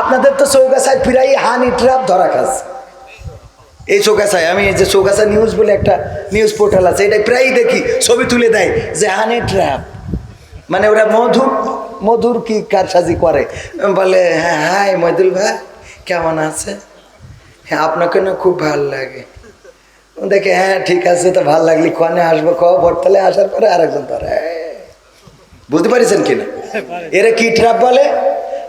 আপনাদের তো চৌগাছায় প্রায় হানি ট্রাপ ধরা খাস এই চৌগাছায়, আমি এই যে চৌগাছা নিউজ বলে একটা নিউজ পোর্টাল আছে এটা প্রায়ই দেখি, ছবি তুলে দেয় যে হানি ট্র্যাপ মানে ওরা মধুর মধুর কি কারসাজি করে। বলে হ্যাঁ হাই মধুল ভাই, কেমন আছে? হ্যাঁ আপনাকে না খুব ভালো লাগে। দেখে হ্যাঁ ঠিক আছে, তো ভালো লাগলি, কনে আসব ক বর্তালে আসার পরে আরেকজন ধরে। বুঝতে পারিছেন কিনা? এরা কি ট্র্যাপ বলে?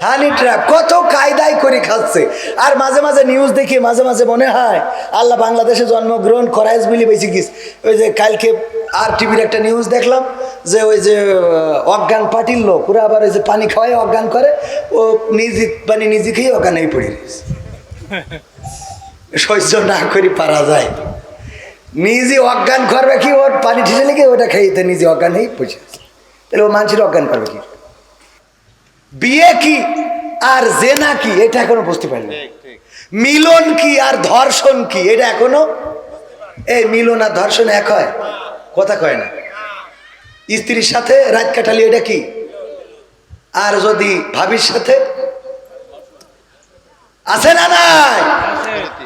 হানি ট্র্যাপ কত কায়দায় করে খাচ্ছে। আর মাঝে মাঝে নিউজ দেখি মাঝে মাঝে মনে হয়, আল্লাহ বাংলাদেশে জন্মগ্রহণ করাইস বলি বেশি গিস ওই যে কালকে আর টিভির একটা নিউজ দেখলাম, যে ওই যে অজ্ঞান পার্টির লোক, ওরা আবার ওই যে পানি খাওয়াই অজ্ঞান করে, ও নিজে পানি নিজে খেয়ে অজ্ঞান হয়ে পড়ে সহ্য না করি পারা যায়। নিজে অজ্ঞান করবে কি ওর পানি ঠিসে লেগে ওটা খাইতে নিজে অজ্ঞান হয়ে তাহলে ও মানুষের অজ্ঞান করবে কি? বিয়ে কি আর জেনা কি? এটা এখনও বুঝতে পারলি না। মিলন কি আর ধর্ষণ কি? এটা এখনও? এই মিলন আর ধর্ষণ এক হয়? কথা কয় না। স্ত্রীর সাথে রাত কাটালি এটা কি? আর যদি ভাবির সাথে? আছে না নাই?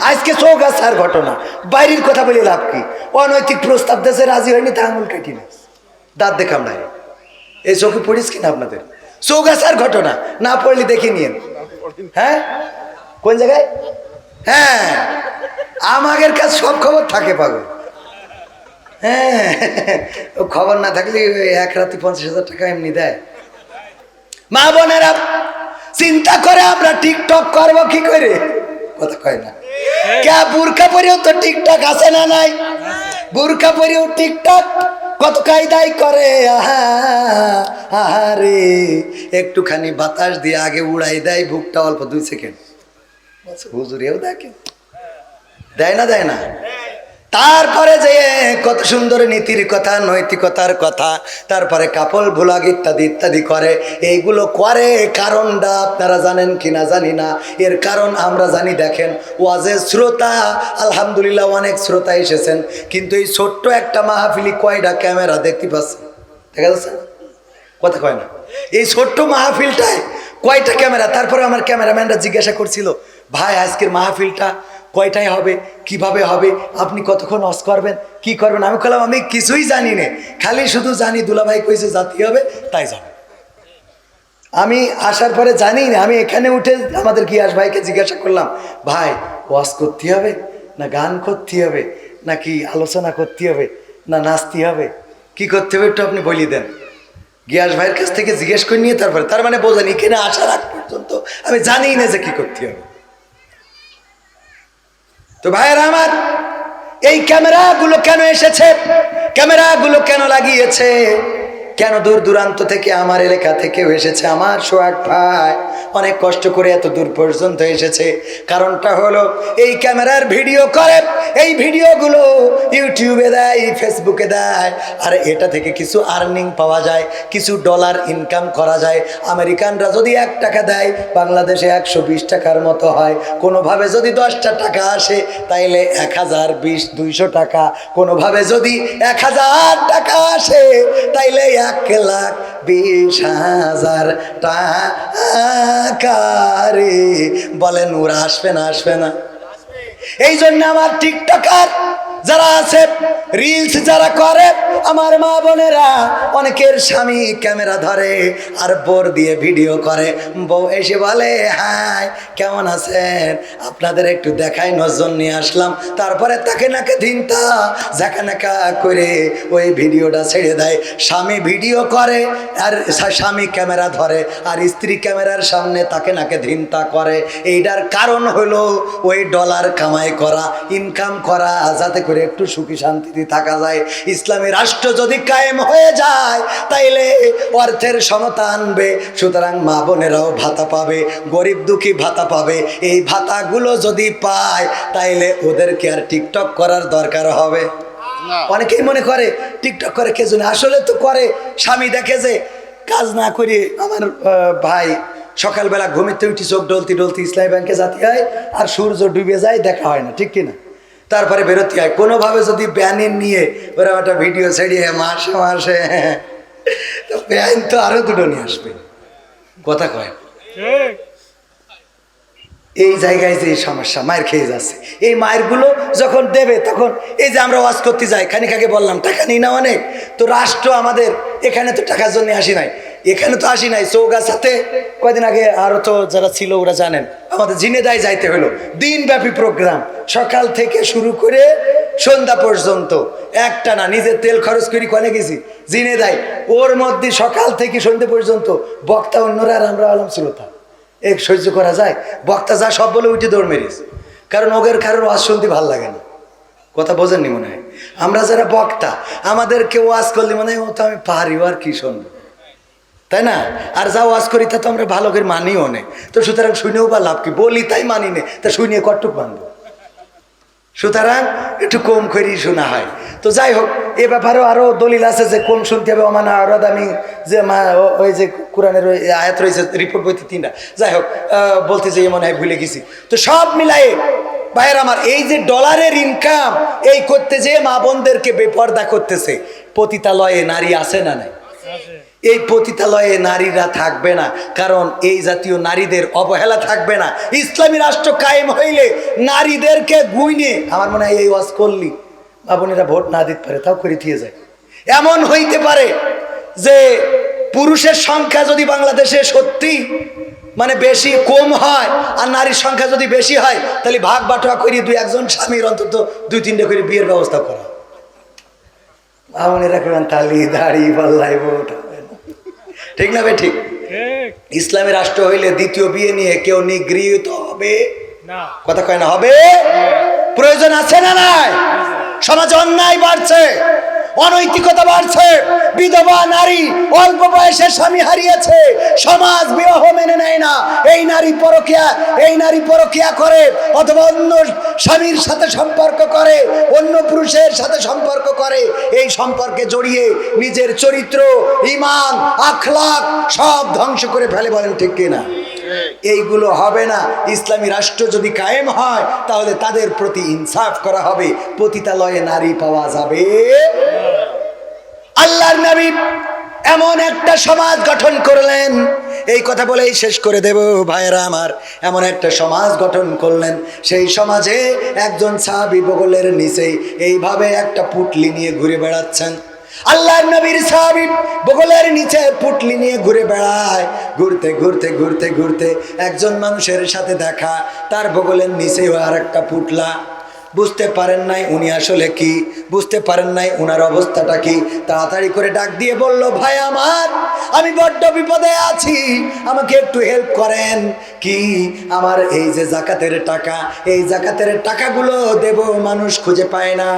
আজকে চোখ আছে আর ঘটনা। বাইরের কথা বলে লাভ কি? অনৈতিক প্রস্তাব দেশে রাজি হয়নি তা আঙুল কাটি না দাঁত দেখাম নাই। এই চোখে পড়িস কিনা আপনাদের? আছে ঘটনা, না পড়লে দেখে নিন হ্যাঁ? কোন জায়গায়? হ্যাঁ। আমাদের কাছে সব খবর থাকে, পাগল। হ্যাঁ। খবর না থাকলে এক রাতে পঞ্চাশ হাজার টাকা এমনি দেয়। মা বোনেরা, চিন্তা করে আমরা টিকটক করব কি করে? কথা কয় না। কে বুরকা পরেও তো টিকটক আছে না নাই? বুরকা পরেও টিকটক কত কায়দাই করে? আহা। আহারে, একটুখানি বাতাস দিয়ে আগে উড়াই দেয়, বুকটা অল্প দুই সেকেন্ড। হুজুরেও দেখে। দেয় না দেয় না? তারপরে যে কত সুন্দর নীতির কথা, নৈতিকতার কথা, তারপরে কাপল ভোলাগ ইত্যাদি ইত্যাদি করে, এইগুলো করে, কারণটা আপনারা জানেন কি না জানি না। এর কারণ আমরা জানি, দেখেন, ওয়াজের শ্রোতা, আলহামদুলিল্লাহ অনেক শ্রোতা এসেছেন, কিন্তু এই ছোট্ট একটা মাহফিলি কয়টা ক্যামেরা দেখতে পাচ্ছেন? দেখা যাচ্ছে? না? কথা কয় না। এই ছোট্ট মাহফিলটায় কয়টা ক্যামেরা? তারপরে আমার ক্যামেরাম্যানরা জিজ্ঞাসা করছিল, ভাই, আজকের মাহফিলটা কয়টায় হবে? কীভাবে হবে? আপনি কতক্ষণ অস করবেন? কি করবেন? আমি বললাম, আমি কিছুই জানি না। খালি শুধু জানি দুলাভাই কইছে জাতি হবে, তাই যাব আমি আসার পরে জানি না। আমি এখানে উঠে আমাদের গিয়াস ভাইকে জিজ্ঞাসা করলাম, ভাই, ওয়াজ করতে হবে? না গান করতে হবে? নাকি আলোচনা করতে হবে? না নাচতে হবে? কি করতে হবে একটু আপনি বলি দেন। গিয়াস ভাইয়ের কাছ থেকে জিজ্ঞেস করে নিয়ে তারপরে তার মানে বোঝেন এখানে আসার আগ পর্যন্ত আমি জানি না যে কি করতে হবে। তো ভাইয়েরা আমার, এই ক্যামেরাগুলো কেন এসেছে? ক্যামেরাগুলো কেন লাগিয়েছে? কেন দূর দূরান্ত থেকে আমার এলাকা থেকেও এসেছে আমার সোহাগ ভাই? অনেক কষ্ট করে এত দূর পর্যন্ত এসেছে। কারণটা হলো, এই ক্যামেরার ভিডিও করে, এই ভিডিওগুলো ইউটিউবে দেয়, ফেসবুকে দেয়। আর এটা থেকে কিছু আর্নিং পাওয়া যায়, কিছু ডলার ইনকাম করা যায়। আমেরিকানরা যদি এক টাকা দেয়, বাংলাদেশে একশো বিশ টাকার মতো হয়। কোনোভাবে যদি দশটা টাকা আসে, তাইলে এক হাজার বিশ, দুইশো টাকা। কোনোভাবে যদি এক হাজার টাকা আসে, তাইলে লাখ বিশ হাজার টাকারে বলেন ওরা আসবে না আসবে না। এই জন্য আমার টিকটকার যারা আছে রিলস যারা করে, আমার মা বোনেরা, অনেকের স্বামী ক্যামেরা ধরে আর বোর দিয়ে ভিডিও করে। বউ এসে বলে, হাই, কেমন আছেন? আপনাদের একটু দেখাই, নজর নিয়ে আসলাম। তারপরে তাকে নাকে ধিনতা, ঝাঁকা নাকা করে ওই ভিডিওটা ছেড়ে দেয়। স্বামী ভিডিও করে আর স্বামী ক্যামেরা ধরে আর স্ত্রী ক্যামেরার সামনে তাকে নাকে ধিনতা করে। এইটার কারণ হলো ওই ডলার কামাই করা ইনকাম করা, যাতে করে একটু সুখী শান্তিতে থাকা যায়। ইসলামী রাষ্ট্র যদি কায়েম হয়ে যায় তাইলে অর্থের সমতা আনবে। সুতরাং মা বোনেরাও ভাতা পাবে গরিব দুঃখী ভাতা পাবে। এই ভাতাগুলো যদি পায় তাইলে ওদেরকে আর টিকটক করার দরকার হবে। অনেকেই মনে করে টিকটক করে কে জন্য আসলে তো করে স্বামী দেখে যে কাজ না করে আমার ভাই সকালবেলা ঘুমিতে উঠি চোখ ডলতি ডলতি ইসলামী ব্যাংকে জাতি হয় আর সূর্য ডুবে যায় দেখা হয় না ঠিক কিনা? তারপরে বেরোতে হয়। কোনোভাবে যদি ব্যানের নিয়ে ওরা একটা ভিডিও ছেড়িয়ে মাসে মাসে ব্যান তো আরও দুটো নিয়ে আসবে। কথা কয়। এই জায়গায় যে সমস্যা, মায়ের খেয়ে যাচ্ছে। এই মায়েরগুলো যখন দেবে, তখন এই যে আমরা ওয়াজ করতে যাই, খানিক আগে বললাম, টাকা নিই না অনেক। তো রাষ্ট্র আমাদের, এখানে তো টাকার জন্য আসি নাই। এখানে তো আসি নাই চৌগাছাতে কয়দিন আগে আরও তো যারা ছিল, ওরা জানেন। আমাদের জিনেদায় যাইতে হলো। দিনব্যাপী প্রোগ্রাম। সকাল থেকে শুরু করে সন্ধ্যা পর্যন্ত। একটা না, নিজের তেল খরচ করি কনে গেছি। জিনেদায়। ওর মধ্যে সকাল থেকে সন্ধ্যা পর্যন্ত বক্তা অন্যরা আর আমরা আলম শ্রোতা এক সহ্য করা যায়? বক্তা যা সব বলে উঠে দৌড় মেরিস কারণ ওগের কারোর ওয়াজ শুনতে ভালো লাগে না। কথা বোঝেননি মনে হয়? আমরা যারা বক্তা, আমাদেরকে ওয়াজ করলে মনে হয়, ও তো আমি পারি আর কি শুনব? তাই না? আর যা ওয়াজ করি, তা তো আমরা ভালো করে মানিও নে। তো সুতরাং শুনেও বা লাভ কি? বলি তাই মানি নে, তা শুনিয়ে কটুক মানবো? সুতরাং একটু কম করেই শোনা হয়। তো যাই হোক, এ ব্যাপারেও আরও দলিল আছে যে কম শুনতে হবে অমানা আরদ আমি যে মা ওই যে কোরআনের ওই আয়াত রয়েছে রিপোর্ট বইতে তিনটা। যাই হোক বলতে যে মনে হয় ভুলে গেছি। তো সব মিলাই ভাইয়ের আমার, এই যে ডলারের ইনকাম এই করতে যে মা বোনদেরকে বেপর্দা করতেছে। পতিতালয়ে নারী আছে না নাই? এই পতিতালয়ে নারীরা থাকবে না, কারণ এই জাতীয় নারীদের অবহেলা থাকবে না। ইসলামী রাষ্ট্র কায়েম হইলে নারীদেরকে গুইনে, আমার মনে হয় এই ওয়াজ করলি। বাবনেরা ভোট না দিতে পারে, তাও করে দিয়ে যায়। এমন হইতে পারে যে পুরুষের সংখ্যা যদি বাংলাদেশে সত্যি মানে বেশি কম হয়, আর নারীর সংখ্যা যদি বেশি হয়, তাহলে ভাগ বাটোয়া করি দুই একজন স্বামীর অন্তত দুই তিনটে করে বিয়ের ব্যবস্থা করা। বাবনেরা কেমন তালি দাড়ি পাল্লাই ভোট। ঠিক না বে ঠিক? ইসলামী রাষ্ট্র হইলে দ্বিতীয় বিয়ে নিয়ে কেউ নিগৃহীত হবে? কথা কয় না হবে? প্রয়োজন আছে না নাই? সমাজে অন্যায় বাড়ছে। অনৈতিকতা বাড়ছে, বিধবা, নারী, অল্প বয়সে স্বামী হারিয়েছে, সমাজ বিবাহ মেনে নেয় না। এই নারী পরকিয়া, এই নারী পরকিয়া করে, অথবা অন্য স্বামীর সাথে সম্পর্ক করে, অন্য পুরুষের সাথে সম্পর্ক করে, এই সম্পর্কে জড়িয়ে নিজের চরিত্র, ইমান আখলাক সব ধ্বংস করে ফেলে বলেন ঠিক কিনা? এইগুলো হবে না। ইসলামী রাষ্ট্র যদি কায়েম হয়, তাহলে তাদের প্রতি ইনসাফ করা হবে। পতিতালয়ে নারী পাওয়া যাবে। আল্লাহর নবী এমন একটা সমাজ গঠন করলেন। এই কথা বলেই শেষ করে দেব ভাইয়েরা আমার। এমন একটা সমাজ গঠন করলেন। সেই সমাজে একজন সাহাবি বগলের নিচেই এইভাবে একটা পুটলি নিয়ে ঘুরে বেড়াচ্ছেন। আল্লাহর নবীর সাহাবি বগলের নিচে পুটলি নিয়ে ঘুরে বেড়ায়। ঘুরতে ঘুরতে ঘুরতে ঘুরতে একজন মানুষের সাথে দেখা, তার বগলের নিচেও আর একটা পুটলা। বুঝতে পারেন নাই উনি আসলে কি? বুঝতে পারেন নাই উনার অবস্থাটা কি? তাড়াতাড়ি করে ডাক দিয়ে বলল, ভাই আমার, আমি বড্ড বিপদে আছি, আমাকে একটু হেল্প করেন। কি? আমার এই যে জাকাতের টাকা, এই জাকাতের টাকাগুলো দেব, মানুষ খুঁজে পায় না।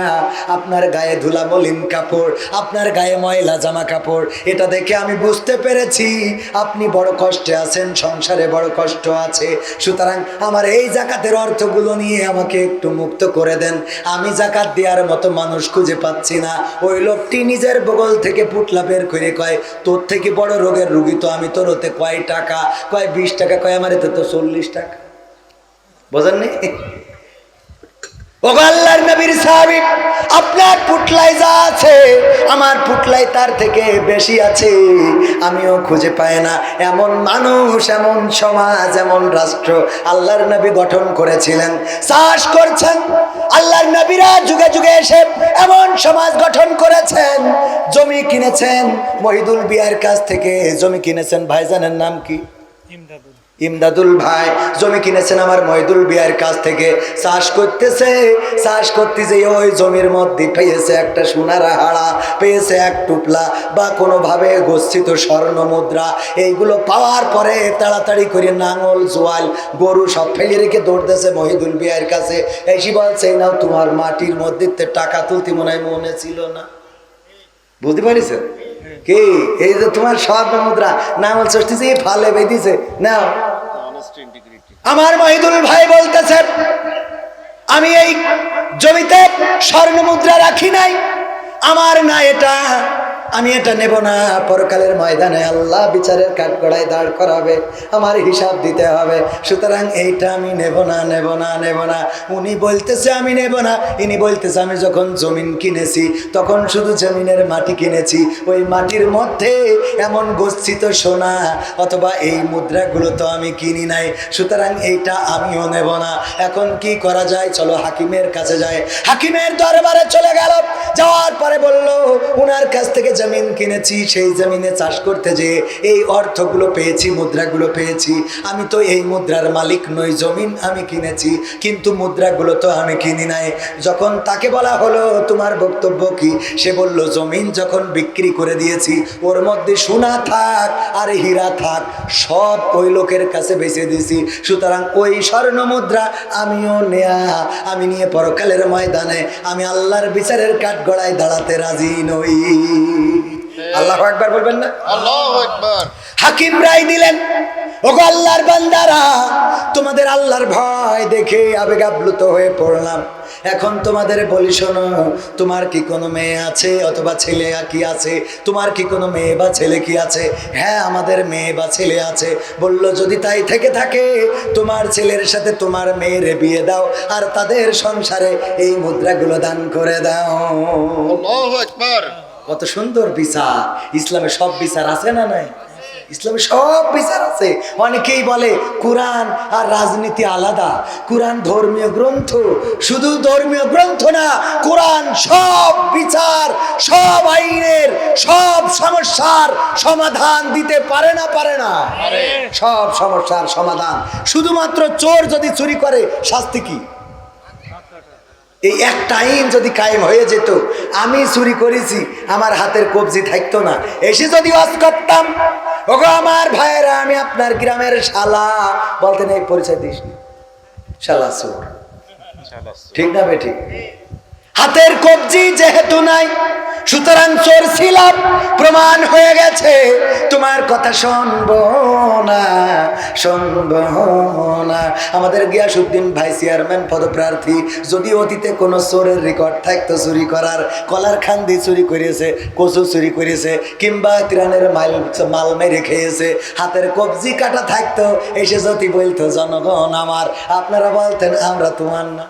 আপনার গায়ে ধুলা মলিন কাপড়, আপনার গায়ে ময়লা জামা কাপড়, এটা দেখে আমি বুঝতে পেরেছি। আপনি বড় কষ্টে আছেন, সংসারে বড় কষ্ট আছে। সুতরাং আমার এই জাকাতের অর্থগুলো নিয়ে আমাকে একটু মুক্ত করে দেন। আমি জাকাত দেওয়ার মতো মানুষ খুঁজে পাচ্ছি না। ওই লোকটি নিজের বগল থেকে পুটলা বের করে কয়, তোর থেকে বড় রোগের রুগী তো আমি, তোর হতে কয় টাকা? কয়, বিশ টাকা? কয়, আমার তো চল্লিশ টাকা। বোঝেননি? আল্লাহর নবীর সাহাবী, আপনার পুটলাই যা আছে, আমার পুটলাই তার থেকে বেশি আছে। আমিও খুঁজে পাই না। এমন মানুষ, এমন সমাজ, এমন রাষ্ট্র আল্লাহর নবী গঠন করেছিলেন। চাষ করছেন, আল্লাহর নবীরা যুগে যুগে এসে এমন সমাজ গঠন করেছেন। জমি কিনেছেন, মহিদুল বিয়ার কাছ থেকে জমি কিনেছেন। ভাইজানের নাম কি? ইমদাদুল ভাই জমি কিনেছেন আমার মহিদুল বিয়ার কাছ থেকে। চাষ করতেছে চাষ করতে যে ওই জমির মধ্যে পেয়েছে একটা সোনার হাড়া পেয়েছে এক টুপলা বা কোনোভাবে গচ্ছিত স্বর্ণ মুদ্রা। এইগুলো পাওয়ার পরে তাড়াতাড়ি করে নাঙল জোয়াল গরু সব ফেলে রেখে দৌড়তেছে মহিদুল বিয়ার কাছে। এসে বলছে "এই নাও তোমার মাটির মধ্যে টাকা তুলতে মনে হয় মনে ছিল না। বুঝতে পারিস কি? এই যে তোমার স্বর্ণ মুদ্রা নাঙল ষষ্ঠী ফালে বেঁধেছে নাও। আমার মহিদুল ভাই বলতেছেন আমি এই জমিতে স্বর্ণ মুদ্রা রাখি নাই আমার না এটা আমি এটা নেব না। পরকালের ময়দানে আল্লাহ বিচারের কাঠগড়ায় দাঁড় করাবে। আমার হিসাব দিতে হবে। সুতরাং এইটা আমি নেব না নেব না নেব না। উনি বলতেছে, আমি নেব না। ইনি বলতেছে, আমি যখন জমিন কিনেছি, তখন শুধু জমিনের মাটি কিনেছি। ওই মাটির মধ্যে এমন গচ্ছিত সোনা অথবা এই মুদ্রাগুলো তো আমি কিনি নাই। সুতরাং এইটা আমিও নেব না। এখন কি করা যায়? চলো হাকিমের কাছে যায় হাকিমের দরবারে চলে গেল। যাওয়ার পরে বলল, উনার কাছ থেকে জমিন কিনেছি, সেই জমিনে চাষ করতে যে এই অর্থগুলো পেয়েছি, মুদ্রাগুলো পেয়েছি। আমি তো এই মুদ্রার মালিক নই, জমিন আমি কিনেছি, কিন্তু মুদ্রাগুলো তো আমি কিনি নাই। যখন তাকে বলা হলো, তোমার বক্তব্য কি? সে বলল, জমিন যখন বিক্রি করে দিয়েছি, ওর মধ্যে সোনা থাক আর হীরা থাক, সব ওই লোকের কাছে বেঁচে দিয়েছি। সুতরাং ওই স্বর্ণ মুদ্রা আমিও নেয়া। আমি নিয়ে পরকালের ময়দানে, আমি আল্লাহর বিচারের কাঠ গড়ায় দাঁড়াতে রাজি নই। আল্লাহ একবার বলবেন না? হাকিম রায় দিলেন ওগো আল্লাহর বান্দারা তোমাদের আল্লাহর ভয় দেখে আবেগ আপ্লুত হয়ে পড়লাম। এখন তোমাদের বলি শোনো তোমার কি কোনো মেয়ে আছে অথবা ছেলে কি আছে? তোমার কি কোনো মেয়ে বা ছেলে কি আছে? হ্যাঁ আমাদের মেয়ে বা ছেলে আছে। বলল যদি তাই থেকে থাকে তোমার ছেলের সাথে তোমার মেয়ের বিয়ে দাও আর তাদের সংসারে এই মুদ্রাগুলো দান করে দাও। আকবার। কত সুন্দর বিচার। ইসলামে সব বিচার আছে না নাই? ইসলামে সব বিচার আছে। অনেকেই বলে কোরআন আর রাজনীতি আলাদা। কোরআন ধর্মীয় গ্রন্থ। শুধু ধর্মীয় গ্রন্থ না কোরআন সব বিচার সব আইনের সব সমস্যার সমাধান দিতে পারে না পারে না? সব সমস্যার সমাধান। শুধুমাত্র চোর যদি চুরি করে শাস্তি কি? এই এক টাইম যদি কায়েম হয়ে যেত আমি চুরি করেছি আমার হাতের কবজি থাকতো না। এসে যদি ওয়াজ করতাম ওগো আমার ভাইয়েরা আমি আপনার গ্রামের শালা। বলতেন এই পরিচয় দিস। শালা চোর। ঠিক না বেঠি হাতের কবজি যেহেতু নাই, সুতরাং চোর ছিলাম প্রমাণ হয়ে গেছে। তোমার কথা শুনব না শুনব না। আমাদের গিয়াসুদ্দিন ভাই চেয়ারম্যান, পদপ্রার্থী, যদি অতীতে কোনো চোরের রেকর্ড থাকতো চুরি করার, কলার খান্দি চুরি করেছে কচু চুরি করেছে কিংবা ত্রাণের মাল মাল মেরে খেয়েছে, হাতের কবজি কাটা থাকতো, এসে যদি বলতো, জনগণ আমার, আপনারা বলতেন, আমরা তোমার না।